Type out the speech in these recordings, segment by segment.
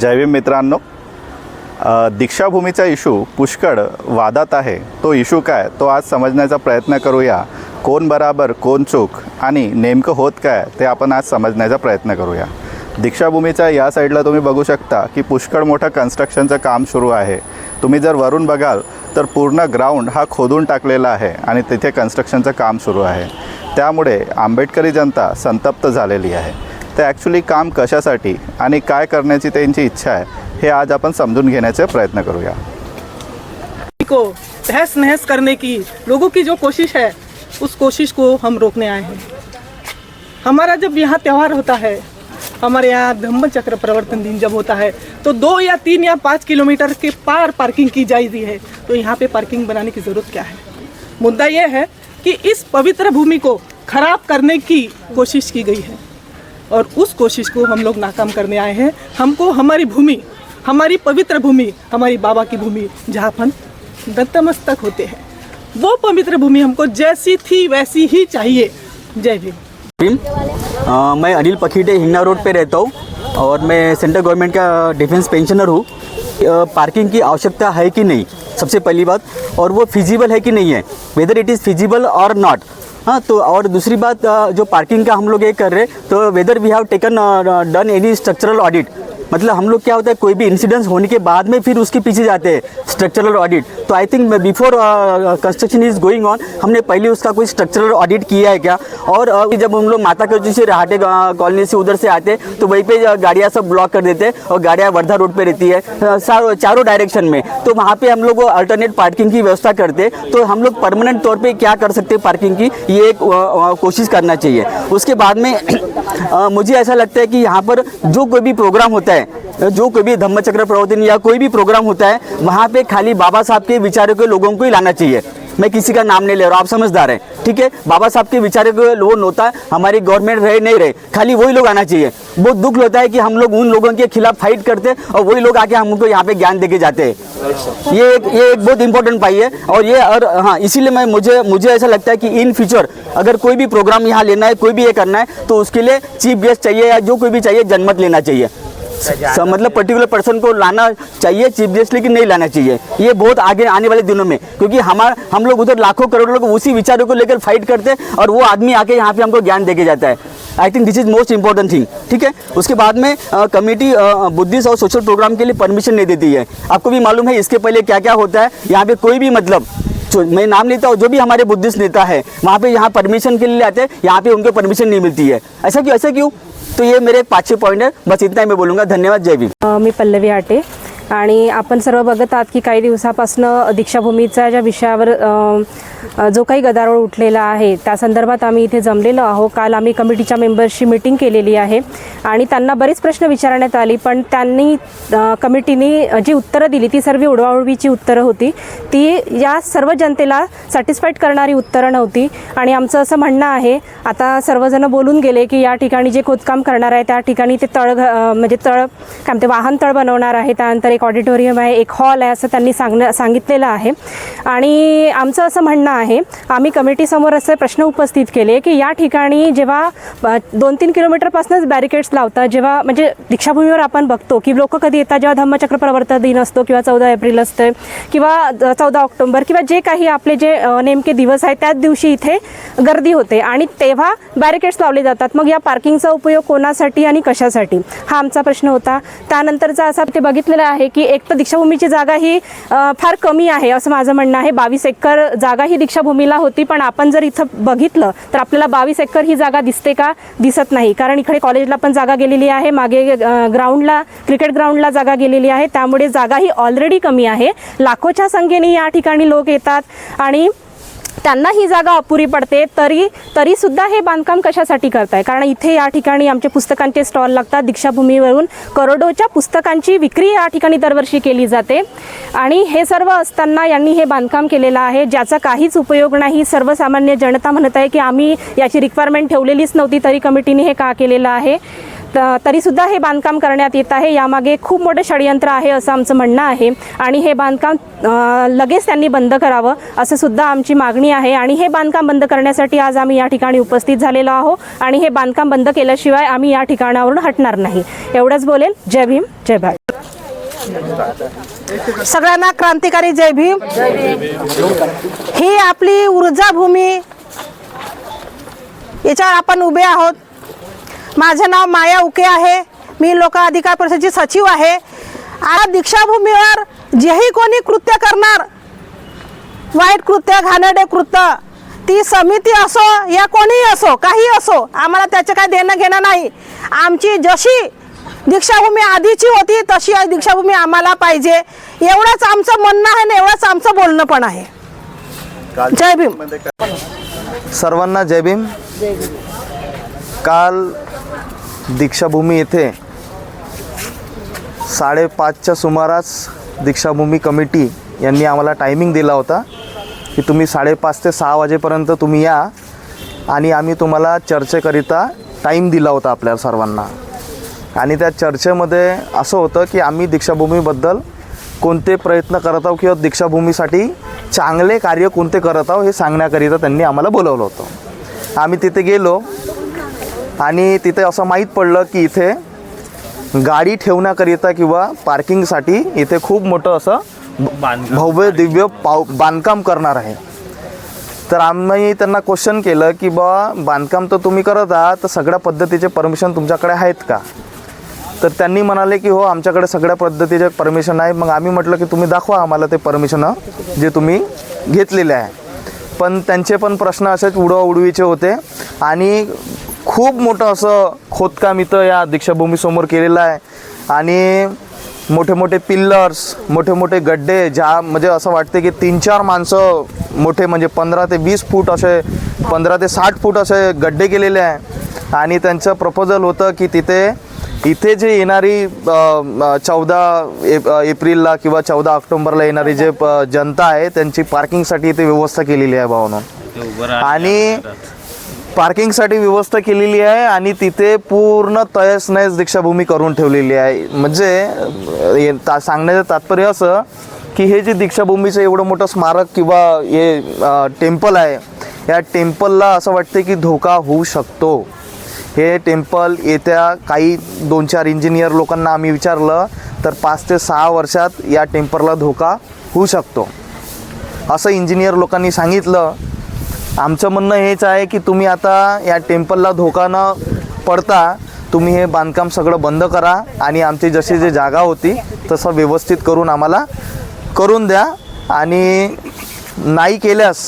जयभीम मित्रांनो. दीक्षाभूमीचा इशू पुष्कळ वादात आहे. तो इशू काय? तो आज समजण्याचा प्रयत्न करूया. कोण बराबर कोण चूक आणि नेमकं होत काय ते आपण आज समजण्याचा प्रयत्न करूया. दीक्षाभूमीच्या या साईडला तुम्ही बघू शकता की पुष्कळ मोठं कन्स्ट्रक्शनचं काम सुरू आहे. तुम्ही जर वरून बघाल तर पूर्ण ग्राउंड हा खोदून टाकलेला आहे आणि तिथे कन्स्ट्रक्शनचं काम सुरू आहे. त्यामुळे आंबेडकरी जनता संतप्त झालेली आहे. ते ॲक्च्युली काम कशासाठी आणि काय करण्याची त्यांची इच्छा आहे, हे आज आपण समजून घेण्याचे प्रयत्न करूया. को तहस नहस करने की, लोगों की जो कोशिश है, उस कोशिश को हम रोकने आए हैं। हमारा जब यहाँ त्यौहार होता है, हमारे यहाँ धम्म चक्र प्रवर्तन दिन जब होता है तो दो या तीन या पाँच किलोमीटर के पार पार्किंग की जाती है तो यहाँ पे पार्किंग बनाने की ज़रूरत क्या है? मुद्दा यह है कि इस पवित्र भूमि को खराब करने की कोशिश की गई है। और उस कोशिश को हम लोग नाकाम करने आए हैं। हमको हमारी भूमि, हमारी पवित्र भूमि, हमारी बाबा की भूमि जहाँ अपन दत्तमस्तक होते हैं, वो पवित्र भूमि हमको जैसी थी वैसी ही चाहिए। जय भीम। मैं अनिल पखीटे हिन्ना रोड पे रहता हूँ और मैं सेंट्रल गवर्नमेंट का डिफेंस पेंशनर हूँ। पार्किंग की आवश्यकता है कि नहीं? सबसे पहली बात, और वो फिजिबल है कि नहीं है? वेदर इट इज़ फिजिबल और नॉट हाँ तो और दूसरी बात जो पार्किंग का हम लोग ये कर रहे तो whether we have taken done any structural audit मतलब हम लोग क्या होता है कोई भी इंसिडेंस होने के बाद में फिर उसके पीछे जाते हैं स्ट्रक्चरल ऑडिट तो I think before construction is going on हमने पहले उसका कोई स्ट्रक्चरल ऑडिट किया है क्या? और अ, जब हम लोग माता के से रहाटे कॉलोनी से उधर से आते तो वहीं पे गाड़ियाँ सब ब्लॉक कर देते हैं और गाड़ियाँ वर्धा रोड पर रहती है चारों डायरेक्शन में. तो वहाँ पर हम लोग अल्टरनेट पार्किंग की व्यवस्था करते तो हम लोग परमानेंट तौर पर क्या कर सकते पार्किंग की? ये एक कोशिश करना चाहिए. उसके बाद में मुझे ऐसा लगता है कि यहाँ पर जो कोई भी प्रोग्राम होता है जो कोई भी धम्मचक्र प्रवर्तन या कोई भी प्रोग्राम होता है, वहाँ पे खाली बाबा साहब के विचारों के लोगों को ही लाना चाहिए। मैं किसी का नाम नहीं ले रहा हूँ, आप समझदार हैं, ठीक है? बाबा साहब के विचारों के लोग होता हमारी गवर्नमेंट रहे, नहीं रहे, खाली वही लोग आना चाहिए। बहुत दुख होता है कि हम लोग उन लोगों के खिलाफ फाइट करते हैं और वही लोग आके हमको यहाँ पे ज्ञान देके जाते हैं। ये एक ये एक बहुत इंपॉर्टेंट पाई है और ये और हाँ इसीलिए मैं, मुझे मुझे ऐसा लगता है कि इन फ्यूचर अगर कोई भी प्रोग्राम यहाँ लेना है, कोई भी ये करना है तो उसके लिए चीफ गेस्ट चाहिए या जो कोई भी चाहिए जनमत लेना चाहिए। स- मतलब पर्टिकुलर पर्सन को लाना चाहिए चीफ गेस्ट लेकिन नहीं लाना चाहिए? ये बहुत आगे आने वाले दिनों में। क्योंकि हमारा हम लोग उधर लाखों करोड़ों लोग उसी विचारों को लेकर फाइट करते हैं और वो आदमी आके यहाँ पे हमको ज्ञान देके जाता है। I think this is most important thing ठीक है? उसके बाद में कमेटी बुद्धिस्ट और सोशल प्रोग्राम के लिए परमिशन नहीं देती है। आपको भी मालूम है इसके पहले क्या क्या होता है? यहाँ पे कोई भी मतलब मैं नाम लेता हूँ जो भी हमारे बुद्धिस्ट नेता है वहाँ पे यहाँ परमिशन के लिए आते हैं यहाँ पे उनको परमिशन नहीं मिलती है। ऐसा क्यों ऐसा क्यों? तो ये मेरे एक पॉइंट छः है। बस इतना ही मैं बोलूँगा। धन्यवाद जय भीम। अ, मी पल्लवी आटे। आणि आपण सर्व बघत आहात की काही दिवसापासनं दीक्षाभूमीचा ज्या विषयावर जो काही गदारोळ उठलेला आहे त्या संदर्भात आम्ही इथे जमलेलो आहो काल आम्ही कमिटीच्या मेंबर्सची मीटिंग केलेली आहे आणि त्यांना बरेच प्रश्न विचारण्यात आली पण त्यांनी कमिटीने जी उत्तरं दिली ती सर्व उडवाउडवीची उत्तरं होती. ती या सर्व जनतेला सॅटिस्फाईड करणारी उत्तरं नव्हती आणि आमचं असं म्हणणं आहे आता सर्वजण बोलून गेले की या ठिकाणी जे खोदकाम करणार आहे त्या ठिकाणी ते तळ घ- म्हणजे तळ काय म्हणते वाहन तळ बनवणार आहे त्यानंतर एक ऑडिटोरियम आहे एक हॉल आहे असं त्यांनी सांगणं सांगितलेलं आहे. आणि आमचं असं म्हणणं आहे आम्ही कमिटीसमोर असे प्रश्न उपस्थित केले की या ठिकाणी जेव्हा दोन तीन किलोमीटरपासूनच बॅरिकेड्स लावतात जेव्हा म्हणजे दीक्षाभूमीवर आपण बघतो की लोक कधी येतात जेव्हा धम्मचक्र प्रवर्तन दिन असतो किंवा चौदा एप्रिल असतं किंवा चौदा ऑक्टोबर किंवा जे काही आपले जे नेमके दिवस आहेत त्याच दिवशी इथे गर्दी होते. आणि तेव्हा बॅरिकेड्स लावले जातात. मग या पार्किंगचा उपयोग कोणासाठी आणि कशासाठी? हा आमचा प्रश्न होता. त्यानंतरचा असा ते बघितलेला आहे की एक तर दीक्षाभूमीची जागा ही फार कमी आहे असं माझं म्हणणं आहे. बावीस एकर जागा ही दीक्षाभूमीला होती पण आपण जर इथं बघितलं तर आपल्याला बावीस एकर ही जागा दिसते का? दिसत नाही. कारण इकडे कॉलेजला पण जागा गेलेली आहे मागे ग्राउंडला क्रिकेट ग्राउंडला जागा गेलेली आहे. त्यामुळे जागा ही ऑलरेडी कमी आहे. लाखोच्या संख्येने या ठिकाणी लोक येतात आणि त्यांना ही जागा अपुरी पडते. तरी तरीसुद्धा हे बांधकाम कशासाठी करताय? कारण इथे या ठिकाणी आमचे पुस्तकांचे स्टॉल लागतात. दीक्षाभूमीवरून करोडोच्या पुस्तकांची विक्री या ठिकाणी दरवर्षी केली जाते. आणि हे सर्व असताना यांनी हे बांधकाम केलेलं आहे. ज्याचा काहीच उपयोग नाही. सर्वसामान्य जनता म्हणत आहे की आम्ही याची रिक्वायरमेंट ठेवलेलीच नव्हती तरी कमिटीने हे का केलेलं आहे? तरीसुद्धा हे बांधकाम करण्यात येत आहे. यामागे खूप मोठं षडयंत्र आहे असं आमचं म्हणणं आहे. आणि हे बांधकाम लगेच त्यांनी बंद करावं असं सुद्धा आमची मागणी आहे. आणि हे बांधकाम बंद करण्यासाठी आज आम्ही या ठिकाणी उपस्थित झालेलो आहोत. आणि हे बांधकाम बंद केल्याशिवाय आम्ही या ठिकाणावरून हटणार नाही. एवढंच बोलेल. जय भीम जय भारत. सगळ्यांना क्रांतिकारी जय भीम. ही आपली ऊर्जा भूमी याच्यावर आपण उभे आहोत. माझं नाव माया उके आहे. मी लोक अधिकार परिषदेची सचिव आहे. आज दीक्षाभूमीवर जेही कोणी कृत्य करणार वाईट कृत्य घाणेरडे कृत्य ती समिती असो या कोणीही असो काही असो आम्हाला त्याचं काय देणं घेणं नाही. आमची जशी दीक्षाभूमी आधीची होती तशी दीक्षाभूमी आम्हाला पाहिजे. एवढंच आमचं म्हणणं आहे आणि एवढंच आमचं बोलणं पण आहे. जय भीम. सर्वांना जय भीम. काल दीक्षाभूमी येथे साडेपाचच्या सुमारास दीक्षाभूमी कमिटी यांनी आम्हाला टायमिंग दिला होता की तुम्ही साडेपाच ते सहा वाजेपर्यंत तुम्ही या आणि आम्ही तुम्हाला चर्चेकरिता टाईम दिला होता आपल्या सर्वांना. आणि त्या चर्चेमध्ये असं होतं की आम्ही दीक्षाभूमीबद्दल कोणते प्रयत्न करत आहोत किंवा दीक्षाभूमीसाठी चांगले कार्य कोणते करत आहोत हे सांगण्याकरिता त्यांनी आम्हाला बोलवलं होतं. आम्ही तिथे गेलो. आणि तिथे असं माहीत पडलं की इथे गाडी ठेवण्याकरिता किंवा पार्किंगसाठी इथे खूप मोठं असं भव्य दिव्य पाव बांधकाम करणार आहे. तर आम्ही त्यांना क्वेश्चन केलं की बा बांधकाम तर तुम्ही करत आहात तर सगळ्या पद्धतीचे परमिशन तुमच्याकडे आहेत का? तर त्यांनी म्हणाले की हो आमच्याकडे सगळ्या पद्धतीचे परमिशन आहे. मग आम्ही म्हटलं की तुम्ही दाखवा आम्हाला ते परमिशन जे तुम्ही घेतलेले आहे. पण त्यांचे पण प्रश्न असेच उडवा उडवीचे होते. आणि खूप मोठं असं खोदकाम इथं या दीक्षाभूमीसमोर केलेलं आहे. आणि मोठे मोठे पिल्लर्स मोठे मोठे गड्डे ज्या म्हणजे असं वाटते की तीन चार माणसं मोठे म्हणजे पंधरा ते वीस फूट असे पंधरा ते साठ फूट असे गड्डे केलेले आहे. आणि त्यांचं प्रपोजल होतं की तिथे इथे जे येणारी चौदा एप एप्रिलला किंवा चौदा ऑक्टोबरला येणारी जे जनता आहे त्यांची पार्किंगसाठी इथे व्यवस्था केलेली आहे भावनं. आणि पार्किंगसाठी व्यवस्था केलेली आहे आणि तिथे पूर्ण तयस नयस दीक्षाभूमी करून ठेवलेली आहे. म्हणजे ता सांगण्याचं तात्पर्य असं की हे जे दीक्षाभूमीचं एवढं मोठं स्मारक किंवा हे टेम्पल आहे या टेम्पलला असं वाटते की धोका होऊ शकतो. हे टेम्पल येत्या काही दोन चार इंजिनियर लोकांना आम्ही विचारलं तर पाच ते सहा वर्षात या टेम्पलला धोका होऊ शकतो. असं इंजिनियर लोकांनी सांगितलं. आमचं म्हणणं हेच आहे की तुम्ही आता या टेम्पलला धोका न पडता तुम्ही हे बांधकाम सगळं बंद करा आणि आमची जशी जी जागा होती तसं व्यवस्थित करून आम्हाला करून द्या. आणि नाही केल्यास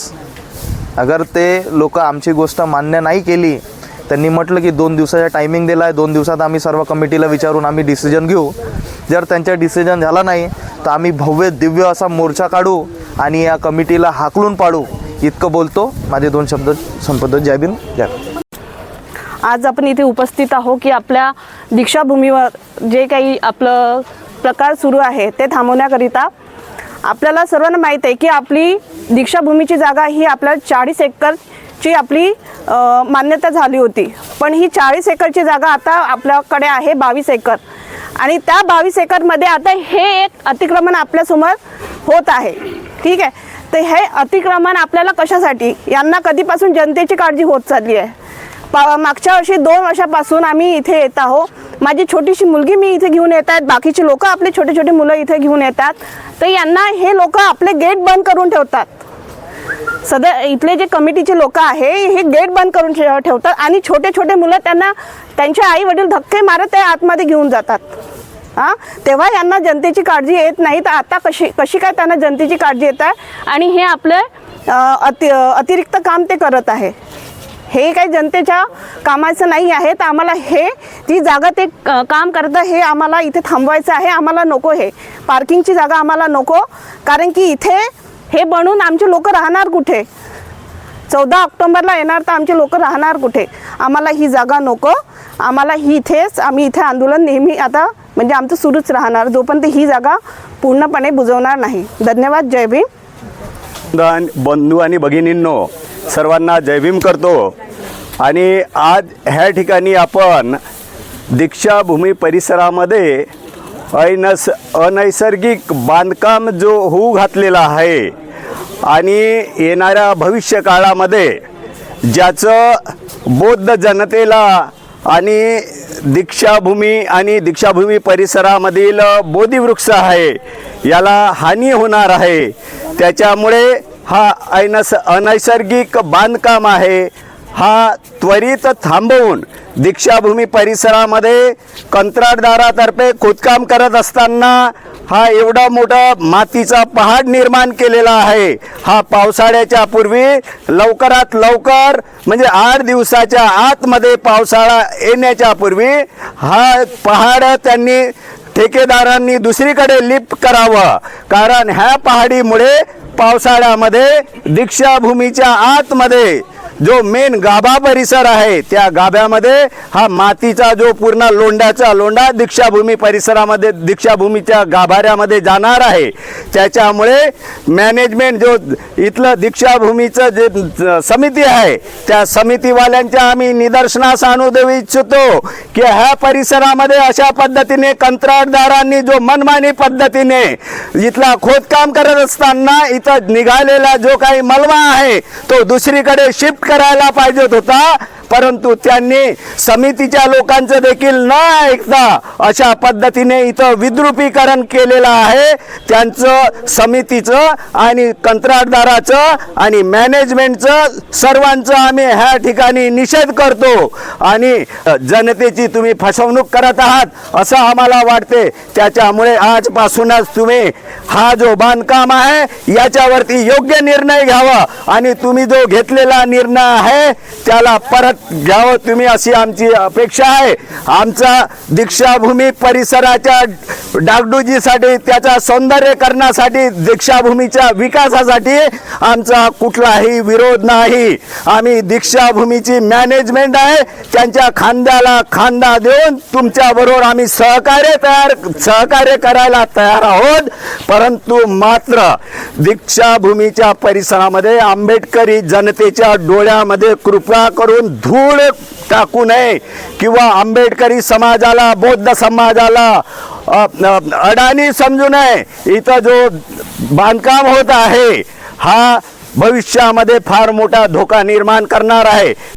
अगर ते लोक आमची गोष्ट मान्य नाही केली त्यांनी म्हटलं की दोन दिवसाचा टायमिंग दिला आहे दोन दिवसात आम्ही सर्व कमिटीला विचारून आम्ही डिसिजन घेऊ. जर त्यांचा डिसिजन झाला नाही तर आम्ही भव्य दिव्य असा मोर्चा काढू आणि या कमिटीला हाकलून पाडू. इतकं बोलतो. माझे दोन शब्द संपतो. जय भीम जय आज आपण इथे उपस्थित आहो की आपल्या दीक्षाभूमीवर जे काही आपलं प्रकार सुरू आहे ते थांबवण्याकरिता आपल्याला सर्वांना माहीत आहे की आपली दीक्षाभूमीची जागा ही आपल्या चाळीस एकरची आपली मान्यता झाली होती. पण ही चाळीस एकरची जागा आता आपल्याकडे आहे बावीस एकर. आणि त्या बावीस एकरमध्ये आता हे एक अतिक्रमण आपल्यासमोर होत आहे. ठीक आहे? तर हे अतिक्रमण आपल्याला कशासाठी? यांना कधीपासून जनतेची काळजी होत चालली आहे? पा मागच्या वर्षी दोन वर्षापासून आम्ही इथे येत आहोत. माझी छोटीशी मुलगी मी इथे घेऊन येत आहेत. बाकीचे लोक आपले छोटे छोटे मुलं इथे घेऊन येतात तर यांना हे लोक आपले गेट बंद करून ठेवतात. सध्या इथले जे कमिटीचे लोक आहे हे गेट बंद करून ठेव- ठेवतात. आणि छोटे छोटे मुलं त्यांना त्यांचे आई वडील धक्के मारत ते आतमध्ये घेऊन जातात. हां? तेव्हा यांना जनतेची काळजी येत नाही. तर आता कशी कशी काय त्यांना जनतेची काळजी येत आहे? आणि हे आपलं अति अतिरिक्त काम ते करत आहे. हे काही जनतेच्या कामाचं नाही आहे. तर आम्हाला हे जी जागा ते काम करतं हे आम्हाला इथे थांबवायचं आहे. आम्हाला नको हे. पार्किंगची जागा आम्हाला नको. कारण की इथे हे बनून आमचे लोक राहणार कुठे? चौदा ऑक्टोंबरला येणार तर आमचे लोक राहणार कुठे? आम्हाला ही जागा नको. आम्हाला ही इथेच आम्ही इथे आंदोलन नेहमी आता म्हणजे आमचं सुरूच राहणार जोपर्यंत ही जागा पूर्णपणे बुजवणार नाही. धन्यवाद जय भीम. बंधू आणि भगिनींनो सर्वांना जय भीम करतो. आणि आज ह्या ठिकाणी आपण दीक्षाभूमी परिसरामध्ये अनस अनैसर्गिक बांधकाम जो होऊ घातलेला आहे आणि येणाऱ्या भविष्य काळामध्ये ज्याचं बौद्ध जनतेला आणि दीक्षाभूमी आणि दीक्षाभूमी परिसरामधील बोधीवृक्ष आहे याला हानी होणार आहे. त्याच्यामुळे हा ऐनस अनैसर्गिक बांधकाम आहे. हा त्वरित थांबवून दीक्षाभूमी परिसरामध्ये कंत्राटदारातर्फे खोदकाम करत असताना हा एवढा मोठा मातीचा पहाड निर्माण केलेला आहे. हा पावसाळ्याच्या पूर्वी लवकरात लवकर म्हणजे आठ दिवसाच्या आतमध्ये पावसाळा येण्याच्या पूर्वी हा पहाड त्यांनी ठेकेदारांनी दुसरीकडे लिफ्ट करावं. कारण ह्या पहाडीमुळे पावसाळ्यामध्ये दीक्षाभूमीच्या आतमध्ये जो मेन गाभा परिसर आहे त्या गाभ्यामध्ये हा मातीचा जो पूर्ण लोंढ्याचा लोंडा दीक्षाभूमी परिसरामध्ये दीक्षाभूमीच्या गाभाऱ्यामध्ये जाणार आहे. त्याच्यामुळे मॅनेजमेंट जो इथलं दीक्षाभूमीचं जे समिती आहे त्या समितीवाल्यांच्या आम्ही निदर्शनास आणू देऊ इच्छितो की ह्या परिसरामध्ये अशा पद्धतीने कंत्राटदारांनी जो मनमानी पद्धतीने इथला खोदकाम करत असताना इथं निघालेला जो काही मलवा आहे तो दुसरीकडे शिफ्ट करायला पाहिजेत होता परंतु त्यांनी समितीच्या लोकांचं देखील न ऐकता अशा पद्धतीने इथं विद्रुपीकरण केलेलं आहे. त्यांचं समितीचं आणि कंत्राटदाराचं आणि मॅनेजमेंटचं सर्वांचं आम्ही ह्या ठिकाणी निषेध करतो. आणि जनतेची तुम्ही फसवणूक करत आहात असं आम्हाला वाटते. त्याच्यामुळे आजपासूनच तुम्ही हा जो बांधकाम आहे याच्यावरती योग्य निर्णय घ्यावा आणि तुम्ही जो घेतलेला निर्णय आहे. त्याला परत घ्यावं तुम्ही अशी आमची अपेक्षा आहे. आमचा दीक्षाभूमी परिसराच्या डागडुजीसाठी त्याचा सौंदर्यकरणासाठी दीक्षाभूमीच्या विकासासाठी आमचा कुठलाही विरोध नाही. आम्ही दीक्षाभूमीची मॅनेजमेंट आहे. त्यांच्या खांद्याला खांदा देऊन तुमच्याबरोबर आम्ही सहकार्य तयार सहकार्य करायला तयार आहोत. परंतु मात्र दीक्षाभूमीच्या परिसरामध्ये आंबेडकरी जनतेच्या डोळ्यामध्ये कृपा करून धूळ टाकू नये किंवा आंबेडकरी समाजाला बौद्ध समाजाला अडाणी समजू नये. इथं जो बांधकाम होत आहे हा भविष्यामध्ये फार मोठा धोका निर्माण करणार आहे.